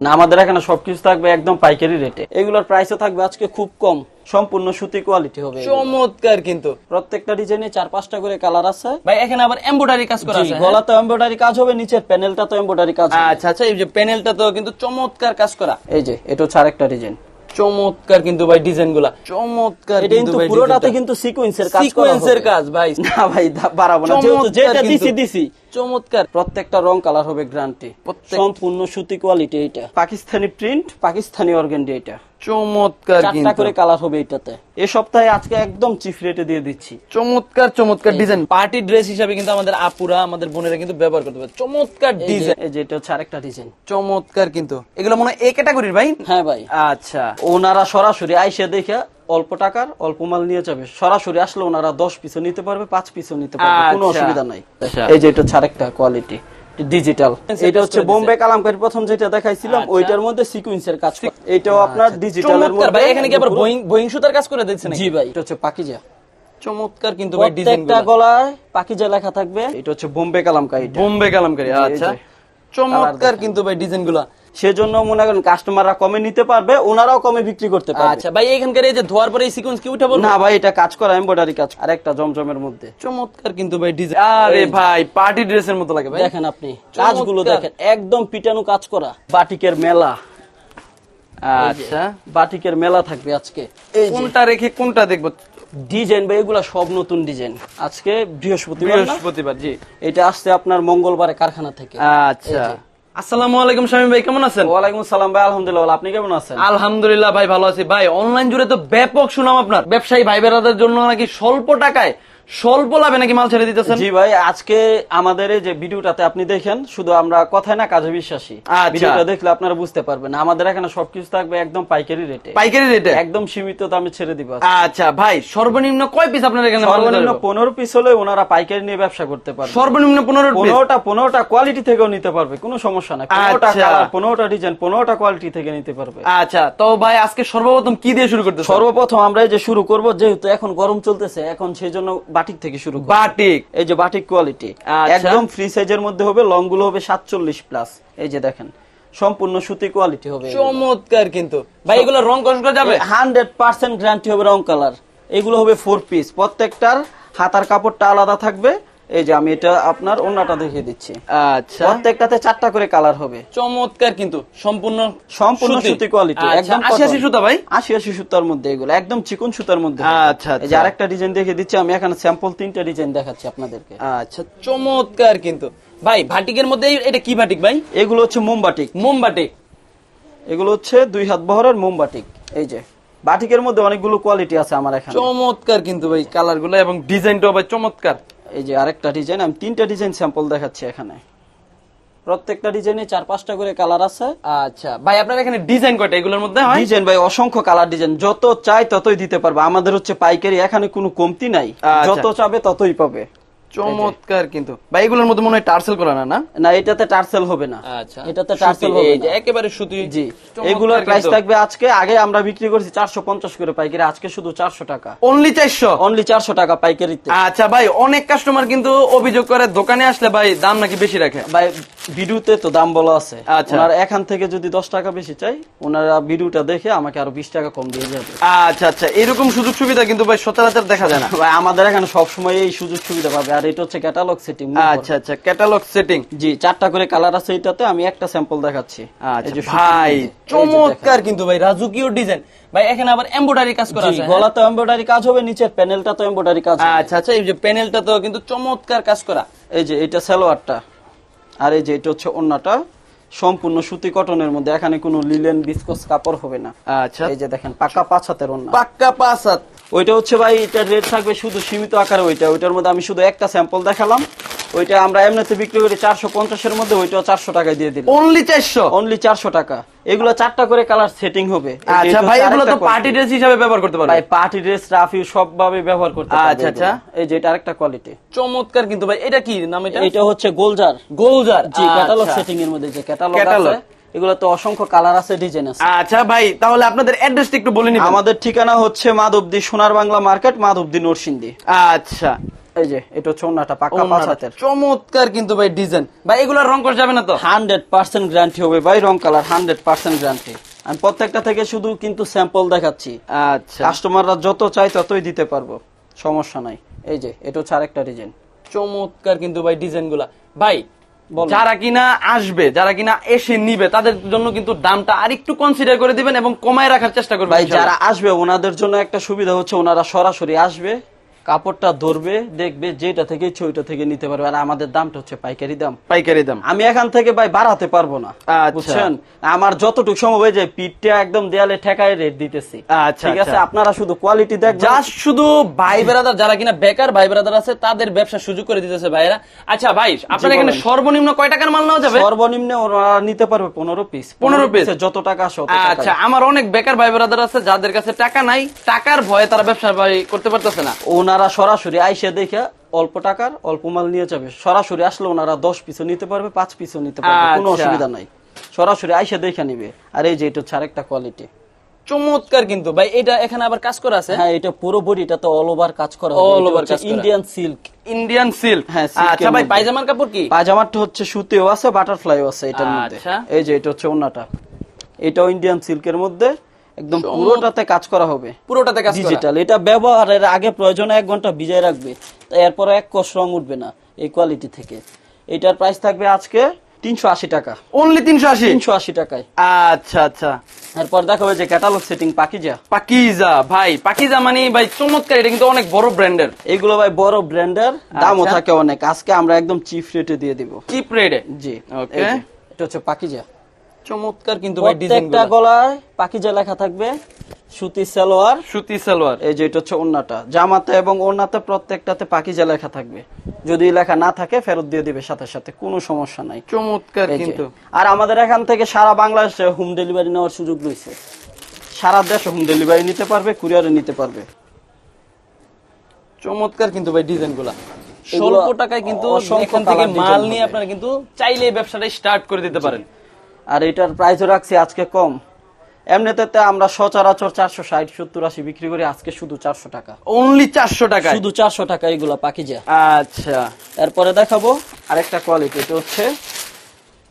না আমাদের এখানে সবকিছু থাকবে একদম পাইকারি রেটে এগুলোর প্রাইসও থাকবে আজকে খুব কম। সম্পূর্ণ সুতি কোয়ালিটি হবে চমৎকার কিন্তু। প্রত্যেকটা ডিজাইনে চার পাঁচটা করে কালার আছে। ভাই এখানে আবার এমব্রয়ডারি কাজ করা আছে হ্যাঁ? গলা তো এমব্রয়ডারি কাজ হবে নিচের প্যানেলটা তো এমব্রয়ডারি কাজ আচ্ছা আচ্ছা এই যে প্যানেলটা তো কিন্তু চমৎকার কাজ করা। এই যে এটা হচ্ছে আরেকটা ডিজাইন চমৎকার কিন্তু ভাই ডিজাইনগুলা। চমৎকার এটা কিন্তু পুরোটাতে। কিন্তু সিকোয়েন্সের কাজ সিকোয়েন্সের কাজ ভাই। না ভাই বাড়াবো না। যেহেতু যেটা দিছি দিছি। চমৎকার। প্রত্যেকটা রং কালার হবে গ্রান্টি প্রত্যেক- সম্পূর্ণ সুতি কোয়ালিটি এটা পাকিস্তানি প্রিন্ট পাকিস্তানি অর্গেন্ডি এটা চমৎকার চারটা করে কালার হবে এটাতে। এ সপ্তাহে আজকে একদম চিফ রেটে দিয়ে দিচ্ছি। চমৎকার চমৎকার ডিজাইন পার্টি ড্রেস হিসাবে কিন্তু আমাদের আপুরা আমাদের বোনেরা কিন্তু ব্যবহার করতে পারে। চমৎকার ডিজাইন এই যে এটা হচ্ছে আরেকটা ডিজাইন চমৎকার কিন্তু। এগুলো মনে হয় এ ক্যাটাগরির ভাই? হ্যাঁ ভাই। আচ্ছা। ওনারা সরাসরি আইসে দেখে অল্প টাকার অল্প মাল নিয়ে যাবে। সরাসরি আসলে ওনারা দশ পিসও নিতে পারবে পাঁচ পিসও নিতে পারবে। কোনো আচ্ছা। অসুবিধা নাই। আচ্ছা। এই যে এটা হচ্ছে আরেকটা কোয়ালিটি ডিজিটাল এটা হচ্ছে বোম্বে কালামকারী প্রথম যেটা দেখাইছিলাম আচ্ছা। ওইটার মধ্যে সিকুয়েন্সের কাজ করা। এটাও আপনার ডিজিটাল এর ভাই মধ্যে এখানে কি আবার বোয়িং বোয়িং সুতার কাজ করে দিয়েছেন জি ভাই এটা হচ্ছে পাকিজা। চমৎকার কিন্তু ভাই ডিজাইন প্রত্যেকটা গলায় পাকিজা লেখা থাকবে। এটা হচ্ছে বোম্বে কালামকারী বোম্বে কালামকারী আচ্ছা। চমৎকার কিন্তু ভাই ডিজাইনগুলা সেজন্য মনে করেন কাস্টমাররা কমে নিতে পারবে ওনারাও কমে বিক্রি করতে পারবে। আচ্ছা ভাই এখানকার এই যে ধোয়ার পরে এই সিকোয়েন্স কি উঠে বলব? না ভাই এটা কাজ করা এমব্রয়ডারি কাজ আর একটা জমজমের মধ্যে। চমৎকার কিন্তু ভাই ডিজাইন আরে ভাই পার্টি ড্রেসের মতো লাগে ভাই। দেখেন আপনি কাজগুলো দেখেন একদম পিটানো কাজ করা বাটিকের মেলা। আচ্ছা বাটিকের মেলা থাকবে আজকে। কোনটা রেখে কোনটা দেখব? ডিজাইন বা এগুলা সব নতুন ডিজাইন। আজকে বৃহস্পতিবার বৃহস্পতিবার জি। এটা আসছে আপনার মঙ্গলবারে কারখানা থেকে। আচ্ছা। আসসালামু আলাইকুম শামীম ভাই কেমন আছেন? ওয়ালাইকুম সালাম ভাই আলহামদুলিল্লাহ আপনি কেমন আছেন? আলহামদুলিল্লাহ ভাই ভালো আছি। ভাই অনলাইন জুড়ে তো ব্যাপক সুনাম আপনার। ব্যবসায়ী ভাই বেড়াদের জন্য নাকি স্বল্প টাকায় স্বল্প লাভে নাকি মাল ছেড়ে দিতেছেন? জি ভাই আজকে আমাদের এই যে ভিডিওটাতে আপনি দেখেন শুধু আমরা কথায় না কাজে বিশ্বাসী। আচ্ছা। ভিডিওটা দেখলে আপনারা বুঝতে পারবেন। আমাদের এখানে সবকিছু থাকবে একদম পাইকারি রেটে। পাইকারি রেটে? একদম সীমিত দামে ছেড়ে দিব আচ্ছা ভাই সর্বনিম্ন কয় পিস আপনার এখানে সর্বনিম্ন যাবে? পনেরো পিস হলে ওনারা পাইকারি নিয়ে ব্যবসা করতে পারবে। সর্বনিম্ন পনেরো পিস? পনেরোটা পনেরোটা কোয়ালিটি থেকেও নিতে পারবে কোনো সমস্যা নাই। পনেরোটা আচ্ছা। কালার পনেরোটা ডিজাইন পনেরোটা কোয়ালিটি থেকে নিতে পারবে। আচ্ছা তো ভাই আজকে সর্বপ্রথম কি দিয়ে শুরু করতে সর্বপ্রথম আমরা এই যে শুরু করব যেহেতু এখন গরম চলতেছে এখন সেই জন্য বাটিক থেকে শুরু বাটিক। এই যে বাটিক কোয়ালিটি আচ্ছা। একদম ফ্রি সাইজের মধ্যে হবে লংগুলো হবে সাতচল্লিশ প্লাস এই যে দেখেন সম্পূর্ণ সুতি কোয়ালিটি হবে চমৎকার কিন্তু। ভাই এগুলো রং কষ্ট করা যাবে হান্ড্রেড পার্সেন্ট গ্যারান্টি হবে রং কালার এগুলো হবে ফোর পিস প্রত্যেকটার হাতার কাপড়টা আলাদা থাকবে এই যে আমি এটা আপনার অন্যটা দেখিয়ে দিচ্ছি। আচ্ছা। প্রত্যেকটাতে চারটা করে কালার হবে। চমৎকার কিন্তু সম্পূর্ণ সম্পূর্ণ সুতি। কোয়ালিটি আচ্ছা, একদম আশি আশি সুতা ভাই? আশি আশি সুতার মধ্যে এগুলো একদম চিকন সুতার মধ্যে আচ্ছা, এই যে আচ্ছা। আরেকটা ডিজাইন দেখে দিচ্ছি আমি এখানে স্যাম্পল তিনটা ডিজাইন দেখাচ্ছি আপনাদেরকে। আচ্ছা চমৎকার কিন্তু। ভাই ভাটিকের মধ্যে এটা কি ভাটিক ভাই? এগুলো হচ্ছে মোমবাটিক মোমবাটিক এগুলো হচ্ছে দুই হাত বহরের মোমবাটিক এই যে বাটিকের মধ্যে অনেকগুলো কোয়ালিটি আছে আমার এখানে। চমৎকার কিন্তু ভাই কালারগুলো এবং ডিজাইনটাও ভাই চমৎকার। এই যে আরেকটা ডিজাইন আমি তিনটা ডিজাইন স্যাম্পল দেখাচ্ছি এখানে। প্রত্যেকটা ডিজাইনে চার পাঁচটা করে কালার আছে। আচ্ছা ভাই আপনার এখানে ডিজাইন কয়টা? এগুলোর মধ্যে হয়? ডিজাইন ভাই অসংখ্য কালার ডিজাইন যত চাই ততই দিতে পারবে। আমাদের হচ্ছে পাইকারি এখানে কোনো কমতি নাই। আচ্ছা। যত চাবে ততই পাবে। চমৎকার কিন্তু। ভাই এগুলোর মধ্যে মনে হয় টার্সেল করা না না? না এটাতে টার্সেল হবে না। আচ্ছা। এটাতে টার্সেল হবে এই যে না। একেবারে সুতি। জি। এগুলো এগুলোর প্রাইস থাকবে আজকে আগে আমরা বিক্রি করেছি চারশো পঞ্চাশ করে পাইকারি আজকে শুধু চারশো টাকা। অনলি চারশো? অনলি চারশো টাকা পাইকারিতে। আচ্ছা ভাই অনেক কাস্টমার কিন্তু অভিযোগ করে দোকানে আসলে ভাই দাম নাকি বেশি রাখে? ভাই ভিডিওতে তো দাম বলা আছে। আচ্ছা। ওনারা এখান থেকে যদি দশ টাকা বেশি চাই ওনারা ভিডিওটা দেখে আমাকে আরও বিশ টাকা কম দিয়ে যাবে। আচ্ছা আচ্ছা এরকম সুযোগ সুবিধা কিন্তু ভাই সচরাচর দেখা যায় না। ভাই আমাদের এখানে সবসময় এই সুযোগ সুবিধা পাবে। আর এটা হচ্ছে ক্যাটালগ সেটিং আচ্ছা আচ্ছা ক্যাটালগ সেটিং জি চারটা করে কালার আছে এটাতে আমি একটা স্যাম্পল দেখাচ্ছি। আচ্ছা ভাই। চমৎকার কিন্তু ভাই রাজুকিও ডিজাইন ভাই এখানে আবার এমব্রয়ডারি কাজ করা আছে? গলা তো এমব্রয়ডারি কাজ হবে নিচের প্যানেলটা তো এমব্রয়ডারি কাজ আচ্ছা আচ্ছা এই যে প্যানেলটা তো কিন্তু চমৎকার কাজ করা। এই যে এটা সালোয়ারটা। আর এই যে এটা হচ্ছে অন্যটা সম্পূর্ণ সুতি কটনের মধ্যে এখানে কোনো লিলেন বিস্কস কাপড় হবে না। আচ্ছা। এই যে দেখেন পাকা পাঁচ হাতের ওন্না পাক্কা পাঁচ হাত। ওইটা হচ্ছে ভাই এটার রেট থাকবে শুধু সীমিত আকারে ওইটা। ওইটার মধ্যে আমি শুধু একটা স্যাম্পল দেখালাম। ওইটা আমরা এমনিতে বিক্রি করি চারশো পঞ্চাশের মধ্যে ওইটাও চারশো টাকায় দিয়ে দিলাম। অনলি চারশো? অনলি চারশো টাকা। এগুলো চারটা করে কালার সেটিং হবে। আচ্ছা ভাই এগুলো তো পার্টি। ড্রেস হিসাবে ব্যবহার করতে পারবে ভাই পার্টি ড্রেস রাফি সব ভাবে ব্যবহার করতে পারবে আচ্ছা, আচ্ছা। এই যে এটা আরেকটা কোয়ালিটি চমৎকার কিন্তু ভাই এটা কি নাম এটা? এটা হচ্ছে গোলজার। গোলজার জি ক্যাটালগ আচ্ছা। সেটিং এর মধ্যে যে ক্যাটালগ আছে এগুলো তো অসংখ্য কালার আছে ডিজাইন আছে। আচ্ছা ভাই তাহলে আপনাদের অ্যাড্রেসটা একটু বলে নিন আমাদের ঠিকানা হচ্ছে মাধবদী সোনার বাংলা মার্কেট মাধবদী নরসিংদী। আচ্ছা। এই যে এটা পাঁচ হাতের। চমৎকার কিন্তু ভাই ডিজাইন ভাই এগুলার রং করা যাবে না তো? হান্ড্রেড পার্সেন্ট গ্যারান্টি হবে ভাই রং কালার হান্ড্রেড পার্সেন্ট গ্যারান্টি আমি প্রত্যেকটা থেকে শুধু কিন্তু স্যাম্পল দেখাচ্ছি। আচ্ছা। কাস্টমাররা যত চাই ততই দিতে পারব সমস্যা নাই। এই যে এটা হচ্ছে আরেকটা ডিজাইন চমৎকার কিন্তু ভাই ডিজাইনগুলা। ভাই। যারা কিনা আসবে যারা কিনা এসে নিবে তাদের জন্য কিন্তু দামটা আর একটু কনসিডার করে দিবেন এবং কমায় রাখার চেষ্টা করবেন ভাই যারা আসবে ওনাদের জন্য একটা সুবিধা হচ্ছে ওনারা সরাসরি আসবে কাপড়টা ধরবে দেখবে যেটা থেকে ইচ্ছে ওইটা থেকে নিতে পারবে। আর আমাদের দামটা হচ্ছে পাইকারি দাম। পাইকারি দাম। আমি এখান থেকে ভাই বাড়াতে পারব না আচ্ছা। বুঝছেন? আমার যতটুকু সম্ভব হয়ে যায় পিঠটা একদম দেয়ালে ঠেকায় রেট দিতেছি। আচ্ছা, ঠিক আছে? আচ্ছা। আপনারা শুধু কোয়ালিটি দেখবেন। জাস্ট শুধু ভাই বেরাদার যারা কিনা বেকার ভাই বেরাদার আছে তাদের ব্যবসা সুযোগ করে দিতেছে ভাইরা আচ্ছা ভাই আপনার এখানে সর্বনিম্ন কয় টাকার মাল নেওয়া যাবে? সর্বনিম্ন ওরা নিতে পারবে পনেরো পিস 15 পিস যত টাকা আসে আচ্ছা আমার অনেক বেকার ভাই বেরাদার আছে যাদের কাছে টাকা নাই টাকার ভয়ে তারা ব্যবসা করতে পারতেছে না। ওনারা সরাসরি আইসে দেখে অল্প টাকার অল্প মাল নিয়ে যাবে। সরাসরি আসলে ওনারা দশ পিসও নিতে পারবে পাঁচ পিসও নিতে পারবে কোনো আচ্ছা। অসুবিধা নাই। সরাসরি আইসে দেখে নিবে। আর এই যে এটা হচ্ছে আরেকটা কোয়ালিটি চমৎকার কিন্তু। ভাই এটা এখানে আবার কাজ করা আছে? হ্যাঁ এটা পুরো বডিটা তো অল ওভার কাজ করা All over কাজ ইন্ডিয়ান সিল্ক ইন্ডিয়ান সিল্ক হ্যাঁ, আচ্ছা ভাই পায়জামার কাপড় কি? পায়জামাটা হচ্ছে সুতিও আছে বাটারফ্লাইও আছে এটার মধ্যে। আচ্ছা। এই যে এটা হচ্ছে ওন্নাটা এটাও ইন্ডিয়ান সিল্কের মধ্যে। একদম পুরোটাতে কাজ করা হবে। পুরোটাতে কাজ ডিজিটাল এটা ব্যবহারের আগে প্রয়োজনে এক ঘণ্টা ভিজায় রাখবে এরপরে এক কোষ রং উঠবে না এই কোয়ালিটি থেকে। এটার প্রাইস থাকবে আজকে তিনশো আশি টাকা। অনলি তিনশো আশি? তিনশো আশি টাকায়। আচ্ছা আচ্ছা। এরপর দেখাবে যে ক্যাটালগ সেটিং পাকিজা। পাকিজা ভাই পাকিজা মানে ভাই চমৎকার এটা কিন্তু অনেক বড় ব্র্যান্ডের এগুলো ভাই বড় ব্র্যান্ডের দামও আচ্ছা। থাকে অনেক। আজকে আমরা একদম চিপ রেটে দিয়ে দিব। চিপ রেডে জি। যে, এটা হচ্ছে পাকিজা। চমৎকার কিন্তু ভাই প্রত্যেকটা গলায় পাকিজা লেখা থাকবে সুতি সালোয়ার। সুতি সালোয়ার। এই যে এটা হচ্ছে ওন্নাটা জামাতে এবং ওন্নাতে প্রত্যেকটাতে পাকিজা লেখা থাকবে। যদি লেখা না থাকে ফেরত দিয়ে দিবে সাথে সাথে কোনো সমস্যা নাই। চমৎকার কিন্তু। আর আমাদের এখান থেকে সারা বাংলাদেশে হোম ডেলিভারি নেওয়ার সুযোগ রয়েছে। সারা দেশে হোম ডেলিভারি নিতে পারবে কুরিয়ারে নিতে পারবে। চমৎকার কিন্তু ভাই ডিজাইনগুলা। স্বল্প টাকায় কিন্তু এখান থেকে মাল নিয়ে। আপনারা কিন্তু চাইলে ব্যবসাটা স্টার্ট করে দিতে পারেন। আর এটার প্রাইসও রাখছি আজকে কম। এমনিতে আমরা সচরাচর চারশো ষাট সত্তর আশি বিক্রি করি আজকে শুধু চারশো টাকা। অনলি চারশো টাকায়? শুধু চারশো টাকা এগুলো পাকিজা আচ্ছা। এরপরে দেখাবো আরেকটা কোয়ালিটি এটা হচ্ছে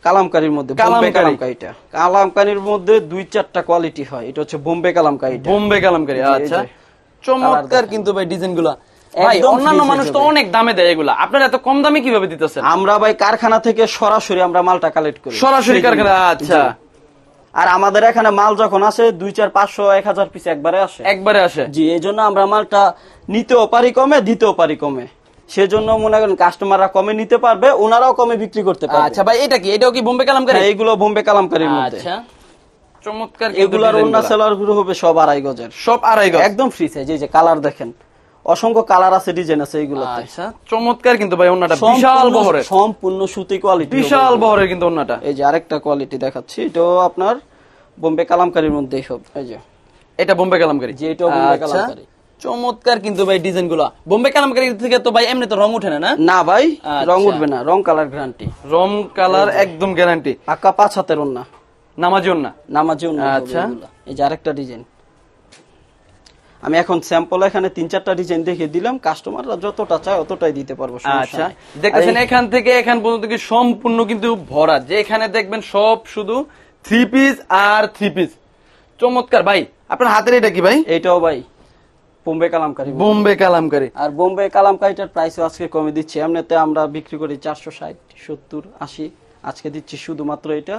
কালামকারির মধ্যে বোম্বে কালামকারী। কালামকারিটা। কালামকারির মধ্যে দুই চারটা কোয়ালিটি হয় এটা হচ্ছে বোম্বে কালামকারিটা। বোম্বে কালামকারি আচ্ছা। যে। চমৎকার কিন্তু ভাই ডিজাইনগুলা। ভাই অন্যান্য মানুষ তো অনেক দামে দেয় এগুলা। আপনারা এত কম দামে কীভাবে দিতেছেন? আমরা ভাই কারখানা থেকে সরাসরি আমরা মালটা কালেক্ট করি। সরাসরি কারখানা আচ্ছা। আর আমাদের এখানে মাল যখন আসে দুই চার পাঁচশো এক হাজার পিস একবারে আসে। একবারে আসে। জি এই জন্য আমরা মালটা নিতেও পারি কমে দিতেও পারি কমে। সেজন্য মনে করেন কাস্টমাররা কমে নিতে পারবে ওনারাও কমে বিক্রি করতে পারবে। আচ্ছা ভাই এটা কি? এটাও কি বোম্বে কালামকারি? হ্যাঁ, এইগুলো বোম্বে কালামকারির মধ্যে। আচ্ছা। চমৎকার এগুলার অন্য সেলারগুলো হবে সব আড়াই গজের। সব আড়াই গজ? একদম ফ্রি সাইজ এই যে কালার দেখেন। অসংখ্য কালার আছে ডিজাইন আছে এইগুলোতে। আচ্ছা চমৎকার কিন্তু ভাই সম্পূর্ণ- বিশাল বহরের। সম্পূর্ণ সুতি কোয়ালিটি বিশাল বহরের। কিন্তু অন্যটা। এই যে আরেকটা কোয়ালিটি দেখাচ্ছি এটাও আপনার বোম্বে কালামকারির মধ্যেই সব এই যে। এটা বোম্বে কালামকারি। জি, এটাও বোম্বে আচ্ছা। কালামকারী। চমৎকার কিন্তু ভাই ডিজাইনগুলা বোম্বে কালামকারি থেকে তো ভাই এমনি তো রং উঠে না না? ভাই আচ্ছা। রং উঠবে না রং কালার গ্যারান্টি রং কালার একদম গ্যারান্টি আকা পাঁচ হাতের ওন্না নামাজি না নামাজি ওন্না আচ্ছা। এই যে আরেকটা ডিজাইন আমি এখন স্যাম্পল এখানে তিন চারটা ডিজাইন দেখিয়ে দিলাম কাস্টমাররা যতটা চায় অতটাই দিতে পারব আচ্ছা। দেখতেছেন এখান থেকে এখান পর্যন্ত কি সম্পূর্ণ কিন্তু ভরা। যে এখানে দেখবেন সব শুধু থ্রি পিস আর থ্রি পিস চমৎকার ভাই আপনার হাতের এটা কি ভাই? এইটাও ভাই বোম্বে কালামকারী। বোম্বে কালামকারী। আর বোম্বে কালামকারিটার প্রাইসও আজকে কমে দিচ্ছি। এমনিতে আমরা বিক্রি করি চারশো ষাট সত্তর আশি। আজকে দিচ্ছি শুধুমাত্র এটা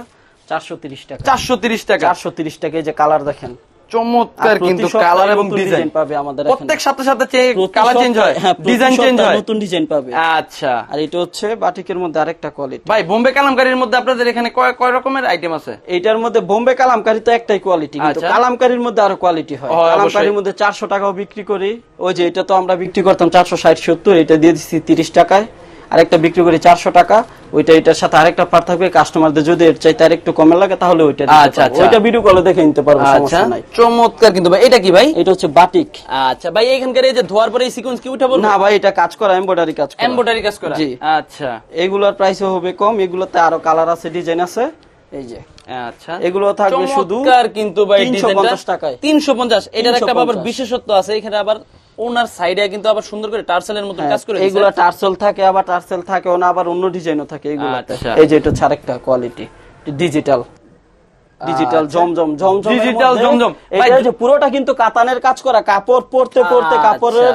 চারশো তিরিশ টাকা। চারশো তিরিশ টাকা। চারশো তিরিশ টাকা এই যে কালার দেখেন। চমৎকার কিন্তু কালার এবং ডিজাইন পাবে আমাদের এখানে। প্রত্যেক সাথে সাথে কালার চেঞ্জ হয় সপ্তাহে- হ্যাঁ, ডিজাইন চেঞ্জ হয়। নতুন ডিজাইন পাবে। আচ্ছা। আর এটা হচ্ছে বাটিকের মধ্যে আরেকটা কোয়ালিটি ভাই বোম্বে কালামকারির মধ্যে আপনাদের এখানে কয় কয় রকমের আইটেম আছে? এইটার মধ্যে বোম্বে কালামকারি তো একটাই কোয়ালিটি কিন্তু আচ্ছা। কালামকারির মধ্যে আরও কোয়ালিটি হয়। কালামকারির মধ্যে চারশো টাকাও বিক্রি করি। ওই যে এটা তো আমরা বিক্রি করতাম চারশো ষাট সত্তর এটা দিয়ে দিচ্ছি তিরিশ টাকায়। আরেকটা বিক্রি করি চারশো টাকা। ওইটা এটার সাথে আরেকটা পার থাকবে কাস্টমারদের যদি এর চাইতে আরেকটু কমে লাগে তাহলে ওইটা আচ্ছা, আচ্ছা। ওইটা ভিডিও কলে দেখে নিতে পারব আচ্ছা। সমস্যা নাই। চমৎকার কিন্তু ভাই এটা কি ভাই? এটা হচ্ছে বাটিক আচ্ছা ভাই এখানকার এই যে ধোয়ার পরে এই সিকোয়েন্স কি উঠাবো না ভাই এটা কাজ করা এমব্রয়ডারি কাজ করা। এমব্রয়ডারি কাজ করা। জি। আচ্ছা। এগুলোর প্রাইসও হবে কম এগুলোতে আরও কালার আছে ডিজাইন আছে। এই যে। আচ্ছা। এগুলো থাকবে শুধু কিন্তু ভাই 350 টাকায়। তিনশো পঞ্চাশ। এটার একটা আবার বিশেষত্ব আছে। এখানে আবার ওনার সাইডে কিন্তু আবার সুন্দর করে টার্সেলের মতো কাজ করে এইগুলা টার্সেল থাকে আবার টার্সেল থাকেও না আবার অন্য ডিজাইনও থাকে এগুলাতে। আচ্ছা। এই যে এটা হচ্ছে আরেকটা quality digital digital Zamzam Zamzam Digital Zamzam. এটা যে পুরোটা কিন্তু কাতানের কাজ করা কাপড় পরতে পরতে আচ্ছা। কাপড়ের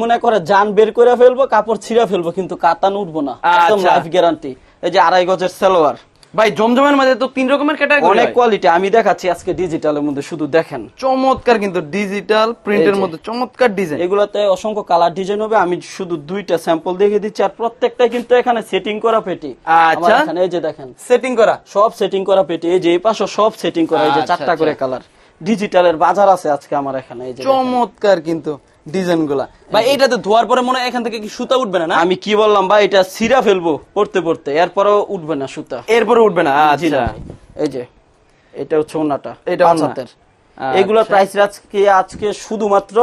মনে করে জান বের করে ফেলব কাপড় ছিঁড়ে ফেলব কিন্তু কাতান উঠবো না। একদম আচ্ছা। লাইফ গ্যারান্টি এই যে আড়াই গজের সালোয়ার। ভাই জমজমের মধ্যে তো তিন রকমের ক্যাটাগরি অনেক কোয়ালিটি আমি দেখাচ্ছি আজকে ডিজিটালের মধ্যে শুধু দেখেন। চমৎকার কিন্তু ডিজিটাল প্রিন্টের মধ্যে চমৎকার ডিজাইন এগুলাতে অসংখ্য কালার ডিজাইন হবে আমি শুধু দুইটা স্যাম্পল দেখে দিচ্ছি আর প্রত্যেকটাই কিন্তু এখানে সেটিং করা পেটি। আচ্ছা। এখানে এই যে দেখেন সেটিং করা। সব সেটিং করা পেটি এই যে এই পাশে সব সেটিং করা এই যে আচ্ছা, চারটা করে আচ্ছা। কালার ডিজিটালের বাজার আছে আজকে আমার এখানে এই যে চমৎকার কিন্তু। ডিজাইনগুলা ভাই এটাতে ধোয়ার পরে মনে হয় এখান থেকে কি সুতা উঠবে না আমি কি বললাম ভাই এটা সিরা ফেলব পড়তে পড়তে এরপরেও উঠবে না সুতা। এরপরে উঠবে না? আচ্ছা। এই যে এটা হচ্ছে ওনাটা এটা ওনাতের। আচ্ছা। এগুলোর প্রাইস আজকে আজকে শুধুমাত্র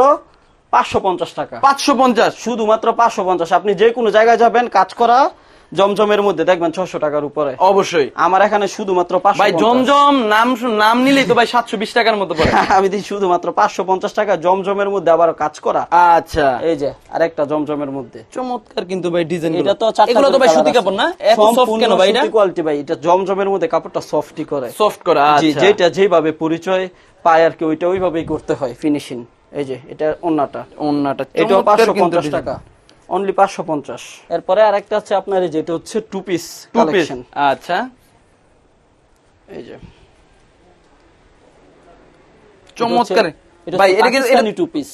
পাঁচশো পঞ্চাশ টাকা। পাঁচশো পঞ্চাশ? শুধুমাত্র পাঁচশো পঞ্চাশ। আপনি যে কোনো জায়গায় যাবেন কাজ করা জমজমের মধ্যে দেখবেন ছশো টাকার উপরে। অবশ্যই। আমার এখানে শুধুমাত্র পাঁচশো ভাই জমজম নাম নাম নিলেই তো ভাই সাতশো বিশ টাকার মতো পড়ে। আমি দিই শুধুমাত্র পাঁচশো পঞ্চাশ টাকা জমজমের মধ্যে আবার কাজ করা। আচ্ছা। এই যে আরেকটা জমজমের মধ্যে। চমৎকার কিন্তু ভাই ডিজাইন এটা তো এগুলো তো ভাই সুতি কাপড় না? কেন ভাই এটা? কোয়ালিটি ভাই এটা জমজমের মধ্যে কাপড়টা সফটই করে। সফট করা জি আচ্ছা। যেটা যেভাবে পরিচয় পায় আর কি ওইটা ওইভাবেই করতে হয় ফিনিশিং এই যে এটা অন্যটা ওন্নাটা। এটাও পাঁচশো পঞ্চাশ টাকা। অনলি পাঁচশো পঞ্চাশ। এরপরে আরেকটা আছে আপনার এই যে এটা হচ্ছে টু পিস কালেকশন আচ্ছা। এই যে। চমৎকার। ভাই এটা কি- এটা- পাকিস্তানি টু পিস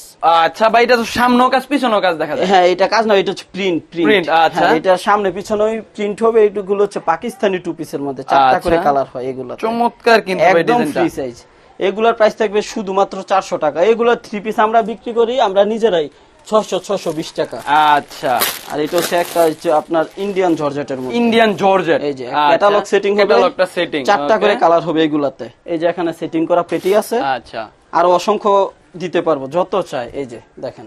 আচ্ছা ভাই এটা তো সামনেও কাজ পিছনেও কাজ দেখা যায়। হ্যাঁ এটা কাজ না এটা হচ্ছে প্রিন্ট প্রিন্ট আচ্ছা। এটা সামনে পিছনে প্রিন্ট হবে এইগুলো হচ্ছে পাকিস্তানি টু পিসের মধ্যে। চারটা আচ্ছা। করে কালার হয় এগুলো চমৎকার কিন্তু ভাই একদম ফ্রি সাইজ এগুলোর প্রাইস থাকবে শুধুমাত্র চারশো টাকা। এগুলো থ্রি পিস আমরা বিক্রি করি আমরা নিজেরাই ছশো ছশো বিশ টাকা। আচ্ছা। আর এটা হচ্ছে একটা হচ্ছে আপনার ইন্ডিয়ান জর্জেটের মধ্যে। ইন্ডিয়ান জর্জেট এই যে ক্যাটালগ সেটিং ক্যাটালগটা সেটিং চারটা করে কালার হবে এগুলাতে। এই যে এখানে সেটিং করা পেটি আছে। আচ্ছা। আর অসংখ্য দিতে পারব যত চাই। এই যে দেখেন।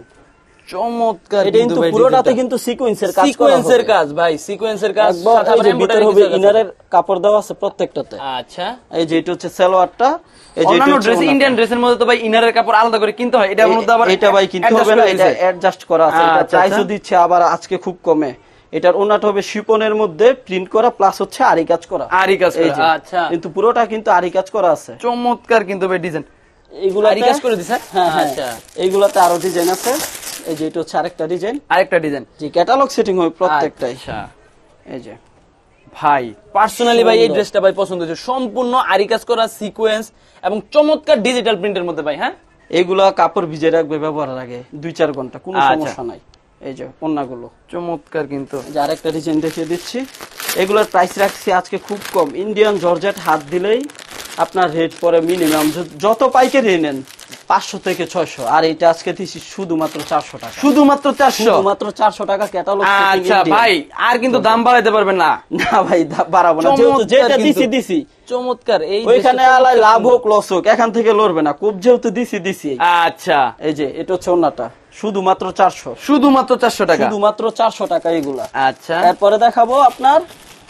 চমৎকার এটা কিন্তু পুরোটাতে কিন্তু সিকোয়েন্সের কাজ সিকোয়েন্সের কাজ ভাই সিকোয়েন্সের কাজ সাথে এই আবার যে embroidery ভিতরে হবে ইনারের কাপড় দেওয়া আছে প্রত্যেকটাতে। আচ্ছা। এই যে এটা হচ্ছে সালোয়ারটা এই যে এটা ড্রেস ইন্ডিয়ান ড্রেসের মধ্যে তো ভাই ইনারের কাপড় আলাদা করে কিনতে হয় এটার মধ্যে আবার এটা ভাই কিনতে হবে না এটা অ্যাডজাস্ট করা আছে এটা আচ্ছা, প্রাইসও আচ্ছা। দিচ্ছে আবার আজকে খুব কমে। এটার ওনাটা হবে শিপনের মধ্যে প্রিন্ট করা প্লাস হচ্ছে আরি কাজ করা। আরি কাজ করা, আচ্ছা। কিন্তু পুরোটা কিন্তু আরি কাজ করা আছে। চমৎকার কিন্তু ভাই ডিজাইন এইগুলো আরি কাজ করে দিছে? হ্যাঁ হ্যাঁ। আচ্ছা। এইগুলাতে আরও ডিজাইন আছে। এই যে এটা হচ্ছে আরেকটা ডিজাইন। আরেকটা ডিজাইন। যে ক্যাটালগ সেটিং হবে প্রত্যেকটাই। আচ্ছা। এই যে। ভাই পার্সোনালি ভাই এই ড্রেসটা ভাই পছন্দ হয়েছে। সম্পূর্ণ আরি কাজ করা সিকোয়েন্স এবং চমৎকার ডিজিটাল প্রিন্টের মধ্যে ভাই হ্যাঁ? এইগুলা কাপড় ভিজে রাখবে ব্যবহারের আগে দুই চার ঘণ্টা কোনো আচ্ছা। সমস্যা নাই। এই যে অন্যগুলো। চমৎকার কিন্তু। যে আরেকটা ডিজাইন দেখিয়ে দিচ্ছি। এগুলোর প্রাইস রাখছি আজকে খুব কম। ইন্ডিয়ান জর্জেট হাত দিলেই আপনার রেট পরে মিনিমাম যত পাইকারি নেন পাঁচশো থেকে ছয়শো। আর এটা আজকে দিচ্ছি শুধুমাত্র চারশো টাকা। শুধুমাত্র চারশো? শুধুমাত্র চারশো টাকা ক্যাটালগ আচ্ছা ভাই আর কিন্তু দাম বাড়াইতে পারবেন না। না ভাই বাড়াবো না। যেটা। দিছি দিছি। চমৎকার এই ওইখানে আলাই লাভ হোক লস হোক এখান থেকে লড়বে না। খুব যেহেতু দিছি দিছি। আচ্ছা। এই যে এটা হচ্ছে ওনাটা শুধুমাত্র চারশো। শুধুমাত্র চারশো টাকা। শুধুমাত্র চারশো টাকা এগুলা। আচ্ছা। এরপরে দেখাবো আপনার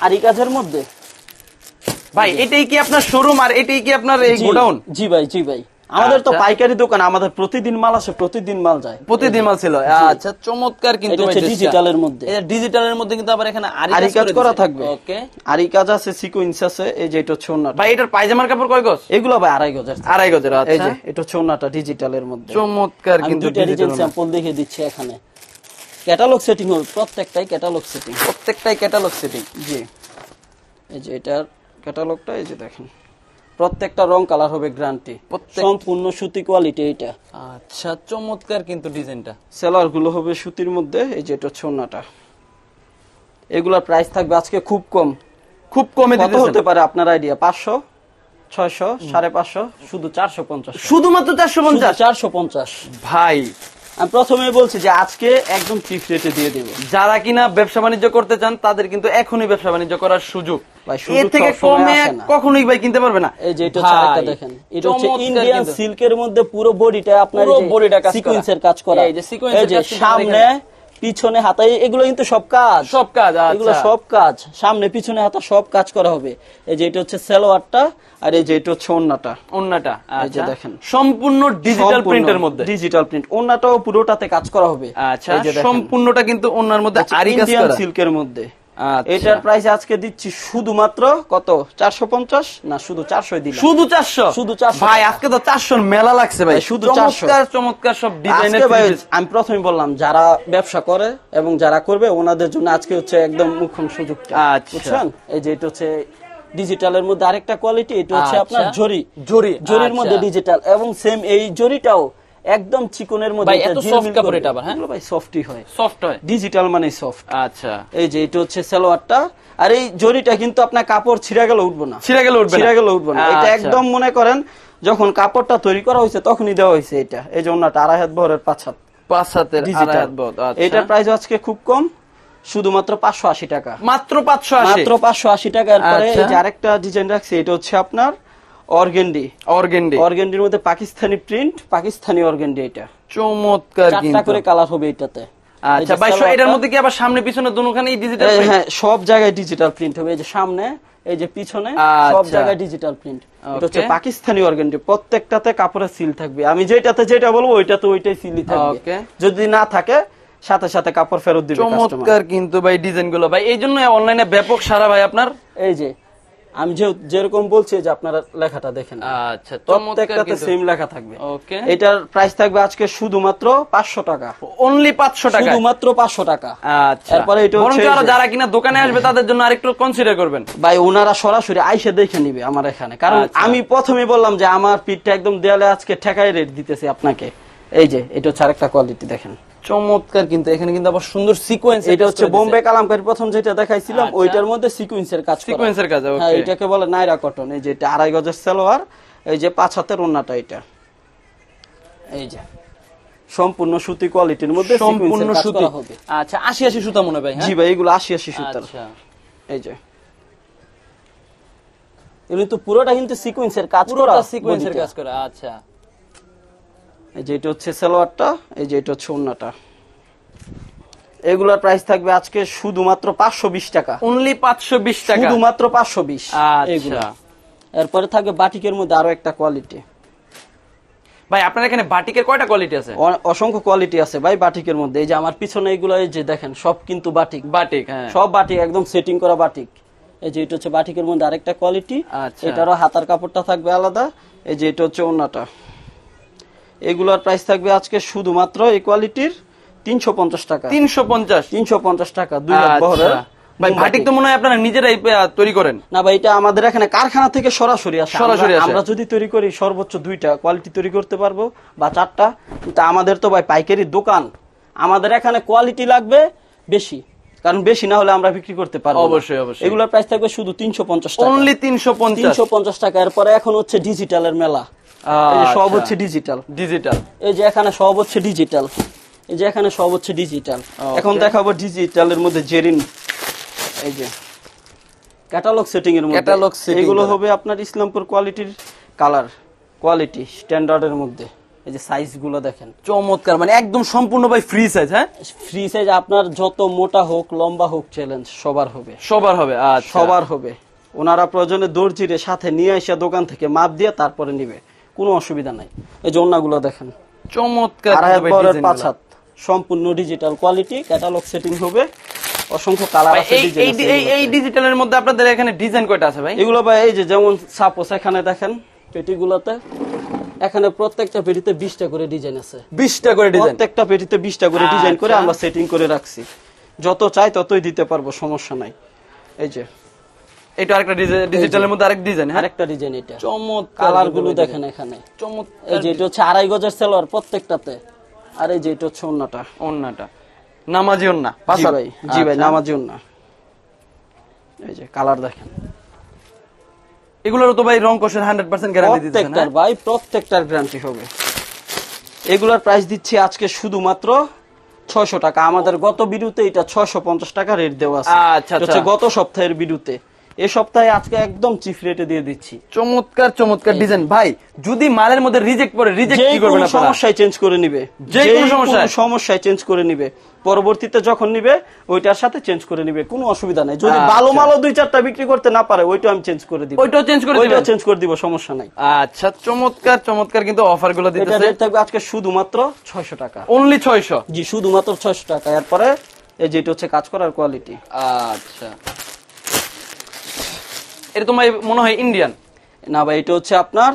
আরি কাজের মধ্যে। ভাই এটাই কি আপনার শোরুম আর এটাই কি আপনার এই গোডাউন? জি ভাই জি ভাই। আমাদের তো আচ্ছা। পাইকারি দোকান আমাদের প্রতিদিন মাল আসে প্রতিদিন মাল যায়। প্রতিদিন মাল ছিল। আচ্ছা চমৎকার কিন্তু ডিজিটালের মধ্যে। ডিজিটালের মধ্যে কিন্তু আবার এখানে আরি কাজ করা থাকবে। ওকে। আরি কাজ আছে সিকোয়েন্স আছে এই যে এটা হচ্ছে ওনাটা। ভাই এটার পায়জামার কাপড় কয় গজ? এগুলো ভাই আড়াই গজের আড়াই গজের এই আচ্ছা। যে এটা হচ্ছে ওনাটা ডিজিটালের মধ্যে। চমৎকার কিন্তু digital স্যাম্পল দেখে দিচ্ছি এখানে। ক্যাটালগ সেটিং হবে প্রত্যেকটাই ক্যাটালগ সেটিং প্রত্যেকটাই ক্যাটালগ সেটিং জি। এই যে এটার ক্যাটালগটা এই যে দেখেন। প্রত্যেকটা রং কালার হবে গ্যারান্টি প্রত্যেক- সম্পূর্ণ সুতি কোয়ালিটি এটা আচ্ছা চমৎকার কিন্তু ডিজাইনটা। সেলারগুলো হবে সুতির মধ্যে এই যে এটা হচ্ছে ওনাটা। এগুলার প্রাইস থাকবে আজকে খুব কম। খুব কমে দিতেছেন হতে পারে আপনার আইডিয়া পাঁচশো ছয়শো সাড়ে পাঁচশো শুধু চারশো পঞ্চাশ। শুধুমাত্র চারশো পঞ্চাশ? চারশো পঞ্চাশ। ভাই আমি প্রথমে বলছি যে আজকে একদম ফিক্স রেটে দিয়ে দেবো। যারা কিনা ব্যবসা বাণিজ্য করতে চান তাদের কিন্তু এখনই ব্যবসা বাণিজ্য করার সুযোগ। এর থেকে সবসময় কমে কখনোই ভাই কিনতে পারবে না। এই যে এটা আরেকটা দেখেন এটা হচ্ছে ইন্ডিয়ান সিল্কের মধ্যে পুরো বডিটা আপনার পুরো কাজ করা। সিকোয়েন্সের কাজ করা। এই যে সামনে পিছনে হাতা এগুলো কিন্তু সব কাজ। সব কাজ এগুলো আচ্ছা সব কাজ। সামনে পিছনে হাতা সব কাজ করা হবে। এই যে এটা হচ্ছে সালোয়ারটা আর এই যে এটা হচ্ছে ওন্নাটা। ওন্নাটা এই যে আচ্ছা। দেখেন। সম্পূর্ণ ডিজিটাল প্রিন্টের মধ্যে। ডিজিটাল প্রিন্ট ওন্নাটাও পুরোটাতে কাজ করা হবে। আচ্ছা। সম্পূর্ণটা কিন্তু ওন্নার মধ্যে আরি কাজ করা। সিল্কের মধ্যে। এটার প্রাইস আজকে দিচ্ছি শুধুমাত্র কত? চারশো পঞ্চাশ? না শুধু চারশো দিলাম। শুধু চারশো? শুধু 400 ভাই আজকে তো চারশোর মেলা লাগছে ভাই। শুধু চমৎকার চমৎকার সব ডিজাইনের ভাই আমি প্রথমে বললাম যারা ব্যবসা করে এবং যারা করবে ওনাদের জন্য আজকে হচ্ছে একদম মুখ্যম সুযোগ আচ্ছা। বুঝছেন? এই যে এটা হচ্ছে ডিজিটালের মধ্যে আরেকটা কোয়ালিটি এটা হচ্ছে আচ্ছা। আপনার জরি জরি, জরির আচ্ছা। মধ্যে ডিজিটাল এবং সেম এই জরিটাও একদম চিকনের মধ্যে ভাই, এত ঝিলমিল কাপড় এটা আবার, হ্যাঁ? ভাই সফটই হয়। সফট হয়? ডিজিটাল মানে সফট আচ্ছা। এই যে এটা হচ্ছে সালোয়ারটা। আর এই জরিটা কিন্তু আপনার কাপড় ছিঁড়া গেলে উঠবো না। ছিঁড়ে গেলে উঠবে ছিঁড়া গেলে উঠবো না। এটা আচ্ছা। একদম মনে করেন যখন কাপড়টা তৈরি করা হয়েছে তখনই দেওয়া হয়েছে এটা। এই যে ওনাটা আড়াই হাত বহরের পাঁচ হাত। পাঁচ হাতের ডিজিটাল আড়াই হাত বহর, আচ্ছা। এটার প্রাইস আজকে খুব কম শুধুমাত্র পাঁচশো আশি টাকা। মাত্র পাঁচশো আশি? মাত্র পাঁচশো আশি টাকার পরে আচ্ছা। আরেকটা ডিজাইন রাখছে এটা হচ্ছে আপনার অর্গেন্ডি। অর্গেন্ডি। অর্গেন্ডির মধ্যে পাকিস্তানি প্রিন্ট পাকিস্তানি অর্গেন্ডি এটা। চমৎকার চারটা করে কালার হবে এটাতে। আচ্ছা ভাই এটার মধ্যে কি আবার সামনে পিছনে দুখানেই ডিজিটাল হ্যাঁ সব জায়গায় ডিজিটাল প্রিন্ট হবে। এই যে সামনে এই যে পিছনে সব আচ্ছা। জায়গায় ডিজিটাল প্রিন্ট এটা হচ্ছে পাকিস্তানি অর্গানটি প্রত্যেকটাতে কাপড়ের সিল থাকবে। আমি যেটাতে যেটা বলব ওইটাতে ওইটাই সিলই থাকবে। যদি না থাকে সাথে সাথে কাপড় ফেরত দিবে চমৎকার কিন্তু ভাই ডিজাইনগুলো। ভাই এই জন্য অনলাইনে ব্যাপক সারা ভাই আপনার। এই যে আমি যে যেরকম বলছি যে আপনারা লেখাটা দেখেন। আচ্ছা প্রত্যেকটাতে সেম লেখা থাকবে। ওকে এটার প্রাইস থাকবে আজকে শুধুমাত্র পাঁচশো টাকা। অনলি পাঁচশো টাকা শুধুমাত্র পাঁচশো টাকা। আচ্ছা। এরপরে এটা হচ্ছে যারা কিনা দোকানে আসবে তাদের জন্য আরেকটু কনসিডার করবেন। ভাই ওনারা সরাসরি আইসে দেখে নিবে আমার এখানে। কারণ আচ্ছা। আমি প্রথমে বললাম যে আমার পিঠটা একদম দেয়ালে আজকে ঠেকাই রেট দিতেছি আপনাকে। এই যে এটা হচ্ছে আরেকটা কোয়ালিটি দেখেন। চমৎকার কিন্তু এখানে কিন্তু আবার সুন্দর সিকোয়েন্স এটা হচ্ছে বোম্বে কালামকারি প্রথম যেটা দেখাইছিলাম আচ্ছা। ওইটার মধ্যে সিকুয়েন্সের কাজ সিকোয়েন্সের কাজ হ্যাঁ এটাকে বলে নাইরা কটন এই যে এটা আড়াই গজের সালোয়ার এই যে পাঁচ হাতের ওন্নাটা এটা। এই যে সম্পূর্ণ সুতি কোয়ালিটির মধ্যে সম্পূর্ণ সুতি। সুতি আচ্ছা আশি আশি সুতা মনে ভাই হ্যাঁ? জি ভাই এগুলো আশি আশি সুতার। আচ্ছা। এই যে এগুলো তো পুরোটা কিন্তু সিকুয়েন্সের কাজ করা পুরোটা সিকোয়েন্সের কাজ করা আচ্ছা। এই যে এটা হচ্ছে সালোয়ারটা এই যে এটা হচ্ছে ওন্নাটা। এগুলোর প্রাইস থাকবে আজকে শুধুমাত্র পাঁচশো বিশ টাকা। অনলি পাঁচশো বিশ টাকা? শুধুমাত্র পাঁচশো বিশ। আচ্ছা। এরপরে থাকবে বাটিকের মধ্যে আরও একটা কোয়ালিটি ভাই আপনার এখানে বাটিকের কয়টা কোয়ালিটি আছে? অসংখ্য কোয়ালিটি আছে ভাই বাটিকের মধ্যে। এই যে আমার পিছনে এগুলো এই যে দেখেন সব কিন্তু বাটিক। বাটিক হ্যাঁ। সব বাটিক একদম সেটিং করা বাটিক। এই যে এটা হচ্ছে বাটিকের মধ্যে আরেকটা কোয়ালিটি আচ্ছা। এটারও হাতার কাপড়টা থাকবে আলাদা। এই যে এটা হচ্ছে ওন্নাটা। এগুলোর প্রাইস থাকবে আজকে শুধুমাত্র এই কোয়ালিটির তিনশো পঞ্চাশ টাকা। তিনশো পঞ্চাশ? তিনশো পঞ্চাশ টাকা দুই বহরের আচ্ছা। ভাই বোম তো মনে হয় আপনারা নিজেরাই তৈরি করেন। না ভাই এটা আমাদের এখানে কারখানা থেকে সরাসরি আসে। সরাসরি আমরা- আমরা যদি তৈরি করি সর্বোচ্চ দুইটা কোয়ালিটি তৈরি করতে পারব বা চারটা। কিন্তু আমাদের তো ভাই পাইকারি দোকান। আমাদের এখানে কোয়ালিটি লাগবে বেশি। কারণ বেশি না হলে আমরা বিক্রি করতে পারব অবশ্যই, অবশ্যই। এগুলোর প্রাইস থাকবে শুধু তিনশো পঞ্চাশ টাকা। অনলি তিনশো তিনশো পঞ্চাশ টাকা। এরপরে এখন হচ্ছে ডিজিটালের মেলা। সব। হচ্ছে ডিজিটাল। ডিজিটাল। এই যে এখানে সব হচ্ছে ডিজিটাল। এই যে এখানে সব হচ্ছে ডিজিটাল। এখন দেখাবো ডিজিটালের মধ্যে জেরিন। এই যে ক্যাটালগ সেটিং এর মধ্যে। Catalog setting এগুলো হবে আপনার ইসলামপুর কোয়ালিটির কালার কোয়ালিটি স্ট্যান্ডার্ডের মধ্যে। এই যে সাইজগুলো দেখেন চমৎকার মানে একদম সম্পূর্ণ ভাই ফ্রি সাইজ হ্যাঁ? ফ্রি সাইজ আপনার যত মোটা হোক লম্বা হোক চ্যালেঞ্জ সবার হবে। সবার হবে আর সবার হবে। ওনারা প্রয়োজনে দর্জিরে সাথে নিয়ে এসে দোকান থেকে মাপ দিয়ে তারপরে নিবে। কোনো অসুবিধা নাই। এই যে অন্যগুলো দেখেন। চমৎকার পাঁচ হাত। সম্পূর্ণ ডিজিটাল কোয়ালিটি ক্যাটালগ সেটিং হবে। অসংখ্য কালার আছে এই এই এই- এই ডিজিটালের মধ্যে আপনাদের এখানে ডিজাইন কয়টা আছে ভাই? এগুলো ভাই এই যে যেমন সাপোজ এখানে দেখেন পেটিগুলোতে এখানে প্রত্যেকটা পেটিতে বিশটা করে ডিজাইন আছে। বিশটা করে ডিজাইন। প্রত্যেকটা পেটিতে বিশটা করে ডিজাইন করে আচ্ছা। আমরা সেটিং করে রাখছি। যত চাই ততই দিতে পারব সমস্যা নাই। এই যে এটা আরেকটা ডিজিটালের মধ্যে আরেক ডিজাইন হ্যাঁ? আরেকটা ডিজাইন এটা। চমৎকার কালারগুলো দেখেন এখানে। চমৎকার এই যে এটা হচ্ছে আড়াই গজের সেলোয়ার প্রত্যেকটাতে। আর এই যে এটা হচ্ছে অন্যটা ওন্নাটা। নামাজি ওন্না। জি ভাই। জি ভাই আচ্ছা। এই যে কালার দেখেন। এগুলোরও তো ভাই রং কোষের হান্ড্রেড পার্সেন্ট গ্যারান্টি প্রত্যেকটার ভাই প্রত্যেকটার গ্যারান্টি হবে। এগুলোর প্রাইস দিচ্ছি আজকে শুধুমাত্র ছয়শো টাকা। আমাদের গত বিরুতে এটা ছয়শো পঞ্চাশ টাকা রেট দেওয়া আছে। আচ্ছা, আচ্ছা। গত সপ্তাহের বিরুতে এই সপ্তাহে আজকে একদম চিফ রেটে দিয়ে দিচ্ছি। চমৎকার চমৎকার ডিজাইন। ভাই যদি মালের মধ্যে রিজেক্ট পড়ে রিজেক্ট কি করবেন আপনারা? সমস্যায় চেঞ্জ করে নিবে। যে কোনো সমস্যায়? সমস্যায় চেঞ্জ করে নিবে। পরবর্তীতে যখন নিবে ওইটার সাথে চেঞ্জ করে নিবে। কোনো অসুবিধা নাই। যদি আচ্ছা। ভালো মালও দুই চারটা বিক্রি করতে না পারে ওইটা আমি চেঞ্জ করে দিব। ওইটাও চেঞ্জ করে দিবেন? চেঞ্জ করে দিব সমস্যা নাই। আচ্ছা চমৎকার চমৎকার কিন্তু অফারগুলো এটা দিতেছে। রেট থাকবে আজকে শুধুমাত্র ছয়শো টাকা। অনলি ছয়শো? জি শুধুমাত্র ছয়শো টাকা। এরপরে এই যেটা হচ্ছে কাজ করার কোয়ালিটি আচ্ছা। এটা তোমার মনে হয় ইন্ডিয়ান না ভাই এটা হচ্ছে আপনার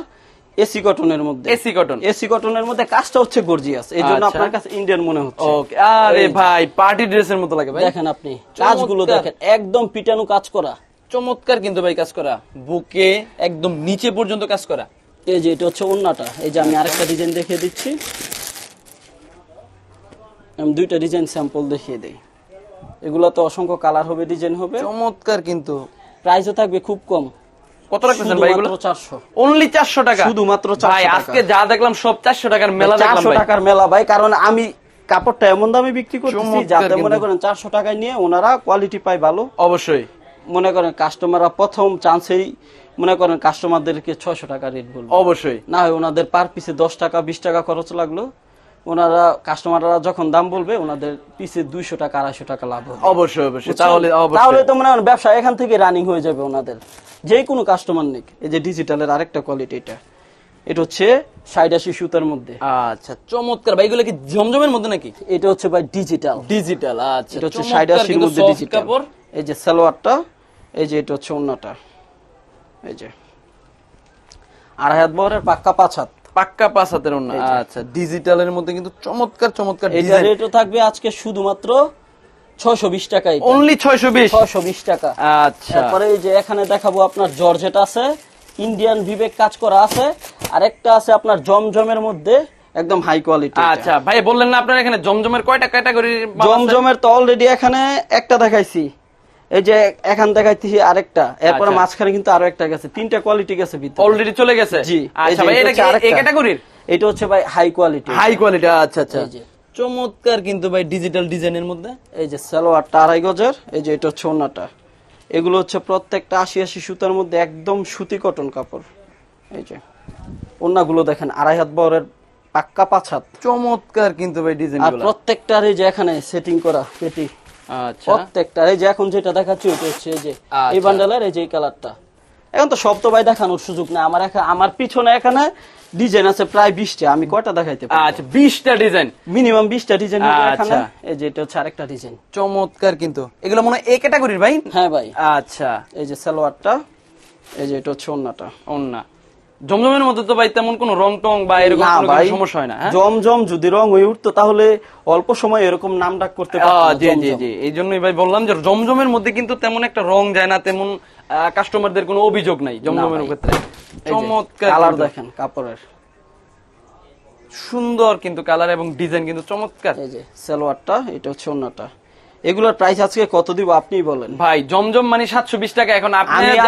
এসি কটনের মধ্যে। AC cotton. এসি কটনের মধ্যে কাজটা হচ্ছে গর্জিয়াস এই জন্য আচ্ছা। আপনার কাছে ইন্ডিয়ান মনে হচ্ছে। ওকে আরে ভাই পার্টি ড্রেসের মতো লাগে ভাই। দেখেন আপনি কাজগুলো দেখেন একদম পিটানো কাজ করা। চমৎকার কিন্তু ভাই কাজ করা। বুকে একদম নিচে পর্যন্ত কাজ করা। এই যে এটা হচ্ছে ওন্নাটা এই যে আমি আরেকটা ডিজাইন দেখিয়ে দিচ্ছি। আমি দুইটা ডিজাইন স্যাম্পল দেখিয়ে দেই। এগুলো তো অসংখ্য কালার হবে ডিজাইন হবে। চমৎকার কিন্তু। প্রাইসও থাকবে খুব কম। কত রাখতেছেন ভাই এগুলো? চারশো। অনলি চারশো টাকা? শুধুমাত্র 400 ভাই আজকে যা দেখলাম সব চারশো টাকার মেলা দেখলাম চারশো ভাই। টাকার মেলা ভাই কারণ আমি কাপড়টা এমন দামে বিক্রি করতেছি যাতে মনে করেন চারশো টাকায় নিয়ে ওনারা কোয়ালিটি পায় ভালো। অবশ্যই। মনে করেন কাস্টমাররা প্রথম চান্সেই মনে করেন কাস্টমারদেরকে ছয়শো টাকা রেট বলবে। অবশ্যই। না হয় ওনাদের পার পিসে দশ টাকা বিশ টাকা খরচ লাগল। ওনারা কাস্টমাররা যখন দাম বলবে ওনাদের পিসে দুইশো টাকা আড়াইশো টাকা লাভ হবে। অবশ্যই অবশ্যই। তাহলে তাহলে তো মনে হয় ব্যবসা এখান থেকে রানিং হয়ে যাবে ওনাদের। যে কোনো কাস্টমার নিক। এই যে ডিজিটালের আরেকটা কোয়ালিটি এটা। এটা হচ্ছে সাইড আশি সুতার মধ্যে। আচ্ছা চমৎকার। ভাই এগুলো কি জমজমের মধ্যে নাকি? এটা হচ্ছে ভাই ডিজিটাল ডিজিটাল আচ্ছা এটা হচ্ছে সাইড আশির মধ্যে ডিজিটাল এই যে সালোয়ারটা এই যে এটা হচ্ছে অন্যটা এই যে। আড়াই হাত বহরের পাক্কা পাঁচ হাত। পাক্কা পাঁচ হাতের অন্য আচ্ছা। ডিজিটালের মধ্যে কিন্তু চমৎকার চমৎকার ডিজাইন রেটও থাকবে আজকে শুধুমাত্র ছয়শো বিশ টাকা অনলি ছয়শো বিশ। ছয়শো বিশ টাকা। আচ্ছা। তারপরে এই যে এখানে দেখাবো আপনার জর্জেট আছে ইন্ডিয়ান বিবেক কাজ করা আছে আর একটা আছে আপনার জমজমের মধ্যে একদম হাই কোয়ালিটি আচ্ছা ভাই বললেন না আপনার এখানে জমজমের কয়টা ক্যাটাগরি জমজমের তো অলরেডি এখানে একটা দেখাইছি। এই যে এখান দেখাইতেছি আরেকটা এরপরে আচ্ছা। মাঝখানে কিন্তু আরও একটা গেছে তিনটা কোয়ালিটি গেছে অলরেডি চলে গেছে? জি আচ্ছা ভাই এটা কি হচ্ছে এই ক্যাটাগরির এটা হচ্ছে ভাই হাই কোয়ালিটি হাই কোয়ালিটি আচ্ছা আচ্ছা। চমৎকার কিন্তু ভাই ডিজিটাল ডিজাইনের মধ্যে। এই যে সালোয়ারটা আড়াই গজের এই যে এটা হচ্ছে ওনাটা এগুলো হচ্ছে প্রত্যেকটা আশি আশি সুতার মধ্যে একদম সুতি কটন কাপড়। এই যে। ওনাগুলো দেখেন আড়াই হাত বহরের পাক্কা পাঁচ হাত। চমৎকার কিন্তু ভাই ডিজাইন আর প্রত্যেকটার এই যে এখানে সেটিং করা পেটি। আচ্ছা। প্রত্যেকটার এই যে এখন যেটা দেখাচ্ছি ওটা হচ্ছে এই যে এই আচ্ছা। বান্ডেলের এই যে কালারটা। এখন তো সব তো ভাই দেখানোর সুযোগ নাই। আমার এখানে আমার পিছনে এখানে ডিজাইন আছে প্রায় বিশটা। আমি কয়টা দেখাইতে পারি? আচ্ছা বিশটা ডিজাইন। মিনিমাম বিশটা ডিজাইন এখানে আচ্ছা। এই যে এটা হচ্ছে আরেকটা ডিজাইন। চমৎকার কিন্তু। এগুলো মনে হয় এ ক্যাটাগরির ভাই? হ্যাঁ ভাই। আচ্ছা। এই যে সালোয়ারটা এই যে এটা হচ্ছে ওন্নাটা। অন্য জমজমের মধ্যে তো ভাই তেমন কোনো রং টং বা এরকম কোনো সমস্যা হয় না হ্যাঁ? জমজম যদি রং হয়ে উঠতো তাহলে অল্প সময় এরকম নাম ডাক করতে জি জি জি এই জন্যই ভাই বললাম যে জমজমের মধ্যে কিন্তু তেমন একটা রং যায় না তেমন কাস্টমারদের কোনো অভিযোগ নাই জমজমের। ক্ষেত্রে। চমৎকার কালার দেখেন কাপড়ের। সুন্দর কিন্তু কালার এবং ডিজাইন কিন্তু চমৎকার। এই যে সালোয়ারটা এটা হচ্ছে ওন্নাটা। এগুলোর প্রাইস আজকে কত দিব আপনি বলেন। ভাই জমজম মানে সাতশো বিশ টাকা এখন আপনি যে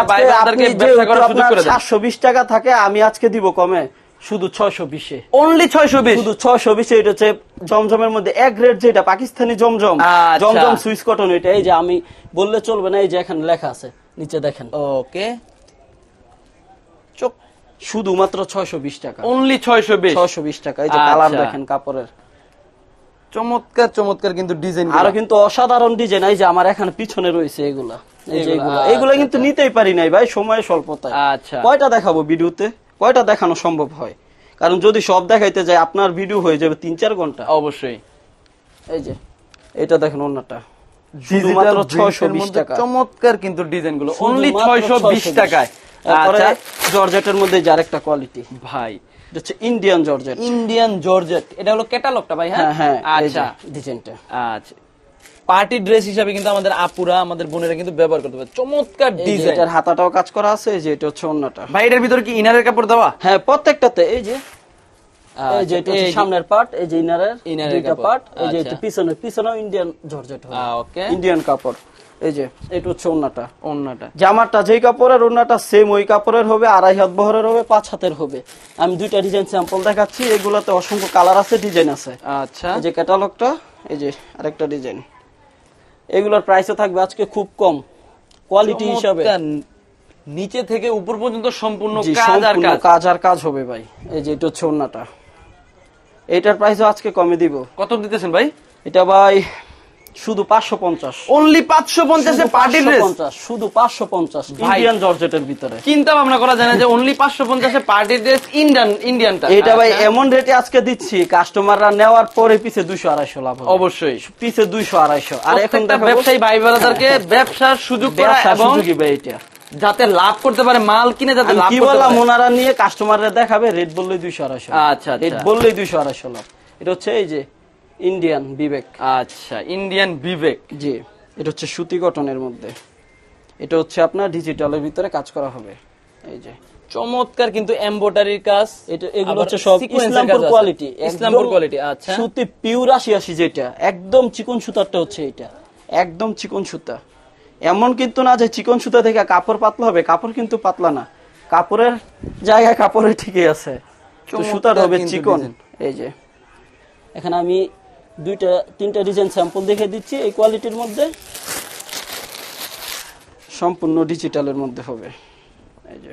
ব্যবসা করার সুযোগ করে দেন। সাতশো বিশ টাকা থাকে আমি আজকে দিব কমে শুধু ছয়শো বিশে। অনলি ছয়শো বিশ? শুধু ছয়শো বিশে এটা হচ্ছে জমজমের মধ্যে এক গ্রেড যেটা পাকিস্তানি জমজম। আচ্ছা। জমজম সুইস কটন এটা এই যে আমি বললে চলবে না এই যে এখানে লেখা আছে নিচে দেখেন। ওকে চোখ শুধুমাত্র ছয়শো বিশ টাকা। অনলি ছয়শো বিশ? ছয়শো বিশ টাকা এই যে কালার আচ্ছা। দেখেন কাপড়ের। চমৎকার চমৎকার কিন্তু ডিজাইন আরও কিন্তু অসাধারণ ডিজাইন এই যে আমার এখানে পিছনে রয়েছে এগুলা। এগুলা, আচ্ছা, কিন্তু নিতেই পারি নাই ভাই সময় স্বল্পতায়। আচ্ছা। কয়টা দেখাবো ভিডিওতে? কয়টা দেখানো সম্ভব হয়? কারণ যদি সব দেখাইতে যায় আপনার ভিডিও হয়ে যাবে তিন চার ঘণ্টা। অবশ্যই। এই যে এটা দেখেন অন্যটা। শুধুমাত্র ছয়শো বিশ টাকা। চমৎকার কিন্তু ডিজাইনগুলো। অনলি ছয়শো বিশ টাকায়। আচ্ছা জর্জেটের মধ্যে যে আরেকটা কোয়ালিটি ভাই হচ্ছে ইন্ডিয়ান জর্জেট ইন্ডিয়ান জর্জেট এটা হলো ক্যাটালগটা ভাই হ্যাঁ? হ্যাঁ হ্যাঁ আচ্ছা। ডিজাইনটা আচ্ছা। পার্টি ড্রেস হিসাবে কিন্তু আমাদের আপুরা আমাদের বোনেরা কিন্তু ব্যবহার করতে পারে। চমৎকার ডিজাইন এটার হাতাটাও কাজ করা আছে এই যে এটা হচ্ছে অন্যটা। ভাই এটার ভিতরে কি ইনারের কাপড় দেওয়া? হ্যাঁ প্রত্যেকটাতে। এই যে এই যে এটা সামনের পার্ট এই যে ইনারের ইনারের পার্ট এই যে আচ্ছা। পিছনে পিছনেও ইন্ডিয়ান জর্জেট আহ, ইন্ডিয়ান কাপড়। এই যে এটা হচ্ছে ওন্নাটা অন্যটা জামাটা যেই কাপড়ের ওন্নাটা সেম ওই কাপড়ের হবে আড়াই হাত বহরের হবে পাঁচ হাতের হবে। আমি দুইটা ডিজাইন স্যাম্পল দেখাচ্ছি এগুলোতে অসংখ্য কালার আছে ডিজাইন আছে। আচ্ছা। এই যে ক্যাটালগটা এই যে আরেকটা ডিজাইন এগুলোর প্রাইসও থাকবে আজকে খুব কম কোয়ালিটি হিসাবে। নিচে থেকে উপর পর্যন্ত সম্পূর্ণ কাজ আর কাজ। কাজ আর কাজ হবে ভাই। এই যে এটা হচ্ছে ওন্নাটা এটার প্রাইসও আজকে কমে দিব। কত দিতেছেন ভাই? এটা ভাই শুধু পাঁচশো পঞ্চাশ। অনলি পাঁচশো পঞ্চাশে পার্টি ড্রেস শুধু। ইন্ডিয়ান জর্জেটের ভিতরে। করা যে অনলি পার্টি ড্রেস ইন্ডিয়ান ইন্ডিয়ানটা এটা ভাই এমন রেটে আজকে দিচ্ছি কাস্টমাররা নেওয়ার পরে পিছে লাভ অবশ্যই। পিছে আর এখন ব্যবসায়ী ভাই ব্যবসার সুযোগ করা এবং সুযোগই ভাই এটা। যাতে লাভ করতে পারে মাল কিনে যাতে লাভ কি বললাম ওনারা নিয়ে কাস্টমাররা দেখাবে রেট বললেই দুইশো আড়াইশো আচ্ছা, আচ্ছা। রেট বললেই দুইশো আড়াইশো লাভ। এটা হচ্ছে এই যে ইন্ডিয়ান বিবেক আচ্ছা ইন্ডিয়ান বিবেক জি এটা হচ্ছে সুতি কটনের মধ্যে। এটা হচ্ছে আপনার ডিজিটালের ভিতরে কাজ করা হবে। এই যে। চমৎকার কিন্তু এমব্রয়ডারির কাজ। এটা এগুলো হচ্ছে সব ইসলামপুর কোয়ালিটি ইসলামপুর কোয়ালিটি আচ্ছা। সুতি পিওর আশি আশি যেটা একদম চিকন সুতারটা হচ্ছে এটা। একদম চিকন সুতা। এমন কিন্তু না যে চিকন সুতা থেকে কাপড় পাতলা হবে কাপড় কিন্তু পাতলা না। কাপড়ের জায়গায় কাপড়ে ঠিকই আছে। সুতার হবে চিকন। এই যে। এখানে আমি দুইটা তিনটা ডিজাইন স্যাম্পল দেখে দিচ্ছি এই কোয়ালিটির মধ্যে। সম্পূর্ণ ডিজিটালের মধ্যে হবে। এই যে।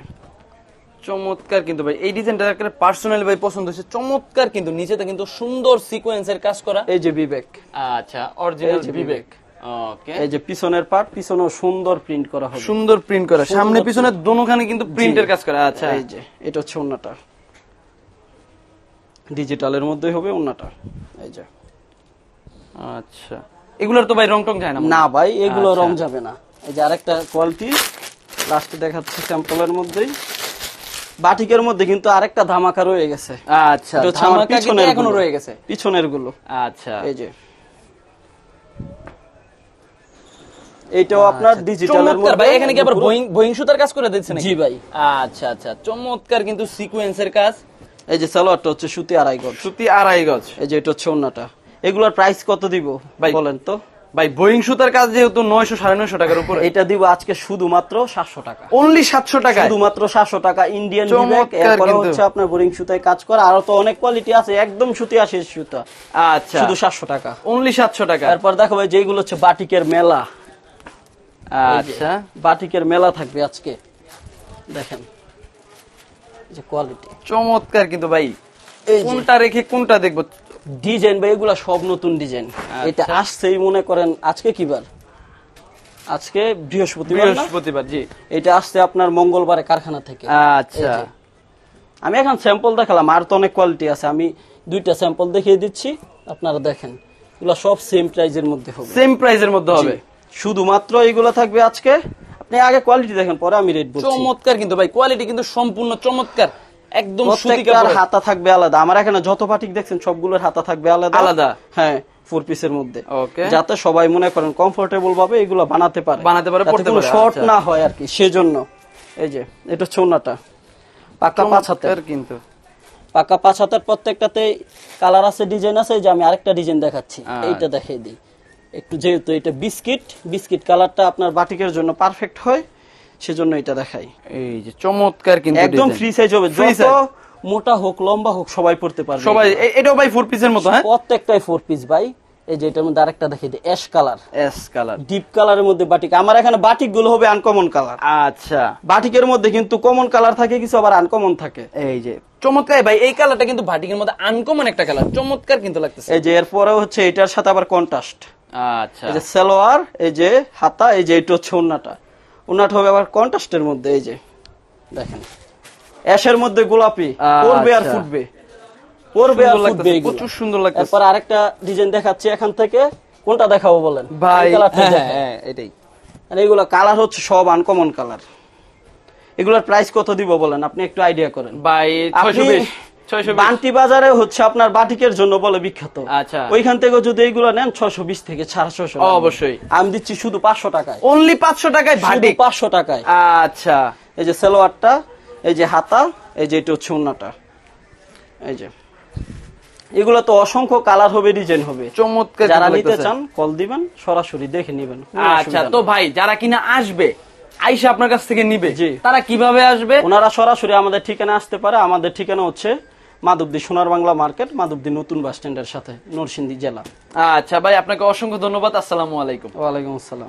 চমৎকার কিন্তু ভাই এই ডিজাইনটা পার্সোনালি ভাই পছন্দ হয়েছে। চমৎকার কিন্তু নিচেতে কিন্তু সুন্দর সিকোয়েন্সের কাজ করা। এই যে বিবেক আচ্ছা অরিজিনাল বিবেক ওকে এই যে পিছনের পার্ট পিছনেও সুন্দর প্রিন্ট করা হবে। সুন্দর প্রিন্ট করা। সামনে পিছনে দোনোখানে কিন্তু প্রিন্টের কাজ করা। আচ্ছা। এই যে এটা হচ্ছে ওন্নাটা ডিজিটালের মধ্যেই হবে ওন্নাটা এই যে। আচ্ছা। এগুলোর তো ভাই রং টং যায় না না ভাই এগুলো আচ্ছা। রং যাবে না। এই যে আরেকটা কোয়ালিটি লাস্টে দেখাচ্ছি স্যাম্পলের মধ্যেই। বাটিকের মধ্যে কিন্তু আরেকটা ধামাকা রয়ে গেছে। আচ্ছা ধামাকা কিন্তু এখনও রয়ে গেছে। পিছনেরগুলো আচ্ছা। এই যে। এইটাও আপনার ডিজিটালের চমৎকার ভাই এখানে কি আবার বোয়িং বোয়িং সুতার কাজ করে দিচ্ছেন জি ভাই। আচ্ছা আচ্ছা। চমৎকার কিন্তু সিকোয়েন্সের কাজ। এই যে সালোয়ারটা হচ্ছে সুতি আড়াই গজ। সুতি আড়াই গজ। এই যে এটা হচ্ছে ওন্নাটা এগুলোর প্রাইস কত দিব? ভাই। বলেন তো। ভাই বোয়িং সুতার কাজ যেহেতু নয়শো সাড়ে নয়শো টাকার উপরে। এটা দিব আজকে শুধুমাত্র সাতশো টাকা। অনলি সাতশো টাকা শুধুমাত্র সাতশো টাকা। ইন্ডিয়ান এরপরে হচ্ছে আপনার বোরিং সুতায় কাজ করা। আরও তো অনেক কোয়ালিটি আছে। একদম সুতি আসে সুতা। আচ্ছা। শুধু সাতশো টাকা। অনলি সাতশো টাকা। তারপর দেখো ভাই যেগুলো হচ্ছে বাটিকের মেলা। আচ্ছা বাটিকের মেলা থাকবে আজকে। দেখেন। যে কোয়ালিটি চমৎকার কিন্তু ভাই। কোনটা রেখে কোনটা দেখব? ডিজাইন ভাই এগুলা সব নতুন ডিজাইন। আচ্ছা। এটা আসছেই মনে করেন আজকে কি বার আজকে বৃহস্পতিবার বৃহস্পতিবার জি। এটা আসছে আপনার মঙ্গলবারে কারখানা থেকে। আচ্ছা। আমি এখন স্যাম্পল দেখালাম আর তো অনেক কোয়ালিটি আছে। আমি দুইটা স্যাম্পল দেখিয়ে দিচ্ছি আপনারা দেখেন। এগুলো সব সেম প্রাইজের মধ্যে হবে। সেম প্রাইসের মধ্যে হবে। শুধুমাত্র এগুলো থাকবে আজকে। আপনি আগে কোয়ালিটি দেখেন পরে আমি রেট বলছি। চমৎকার কিন্তু ভাই কোয়ালিটি কিন্তু সম্পূর্ণ চমৎকার। একদম সুতি কাপড়। হাতা থাকবে আলাদা। আমার এখানে যত পাটিক দেখছেন সবগুলোর হাতা থাকবে আলাদা। আলাদা? হ্যাঁ ফোর পিসের মধ্যে. যাতে সবাই মনে করেন কমফোর্টেবল ভাবে এগুলো বানাতে পারে। বানাতে পারে, পড়তে পারে, শর্ট আচ্ছা। না হয় আর কি সেজন্য। এই যে এটা চৌনাটা পাকা পাঁচ হাতের। কিন্তু। পাকা পাঁচ হাতের প্রত্যেকটাতে কালার আছে ডিজাইন আছে যে আমি আরেকটা ডিজাইন দেখাচ্ছি। আচ্ছা। এইটা দেখিয়ে দিই। একটু যেহেতু এটা বিস্কিট বিস্কিট কালারটা আপনার বাটিকের জন্য পারফেক্ট হয়। সেজন্য এটা দেখাই। এই যে চমৎকার কিন্তু একদম ফ্রি সাইজ হবে যত মোটা হোক লম্বা হোক সবাই পড়তে পারবে সবাই এটাও ভাই ফোর পিসের মতো হ্যাঁ? প্রত্যেকটাই ফোর পিস ভাই। এই যে এটার মধ্যে আরেকটা দেখিয়ে দিই অ্যাশ কালার এস কালার ডিপ কালারের মধ্যে বাটিক আমার এখানে বাটিকগুলো হবে আনকমন কালার আচ্ছা। বাটিকের মধ্যে কিন্তু কমন কালার থাকে কিছু আবার আনকমন থাকে। এই যে চমৎকার ভাই এই কালারটা কিন্তু ভাটিকের মধ্যে আনকমন একটা কালার চমৎকার কিন্তু লাগতেছে। এই যে এরপরে হচ্ছে এটার সাথে আবার কন্ট্রাস্ট আচ্ছা। এই যে সালোয়ার এই যে হাতা এই যে এটা হচ্ছে ওন্নাটা। উনাট হবে আবার কন্ট্রাস্টের মধ্যে এই যে দেখেন। অ্যাশের মধ্যে গোলাপি আচ্ছা। পড়বে আর ফুটবে। পড়বে আর ফুটবে প্রচুর সুন্দর লাগছে এরপর আরেকটা ডিজাইন দেখাচ্ছি এখান থেকে। কোনটা দেখাবো বলেন? ভাই হ্যাঁ, হ্যাঁ এটাই। মানে এগুলো কালার হচ্ছে সব আনকমন কালার। এগুলোর প্রাইস কত দিব বলেন? আপনি একটু আইডিয়া করেন। ভাই 620 বাজারে হচ্ছে আপনার বাটিকের জন্য বলে বিখ্যাত। আচ্ছা। ওইখান থেকে যদি নেন ছয়শো বিশ থেকে অবশ্যই। আমি দিচ্ছি শুধু পাঁচশো টাকায়। অনলি পাঁচশো টাকায় পাঁচশো টাকায়। আচ্ছা। এই যে সেলোয়ারটা এই যে হাতা এই যে এটা হচ্ছে এই যে। এগুলো তো অসংখ্য কালার হবে ডিজাইন হবে। চমৎকার যারা নিতে চান কল দিবেন সরাসরি দেখে নিবেন। আচ্ছা তো ভাই যারা কিনা আসবে আইসা আপনার কাছ থেকে নিবে। তারা কীভাবে আসবে? ওনারা সরাসরি আমাদের ঠিকানা আসতে পারে। আমাদের ঠিকানা হচ্ছে মাধবদী সোনার বাংলা মার্কেট মাধবদী নতুন বাস স্ট্যান্ডের সাথে নরসিংদী জেলা। আচ্ছা ভাই আপনাকে অসংখ্য ধন্যবাদ। আসসালামু আলাইকুম। ওয়ালাইকুম আসসালাম।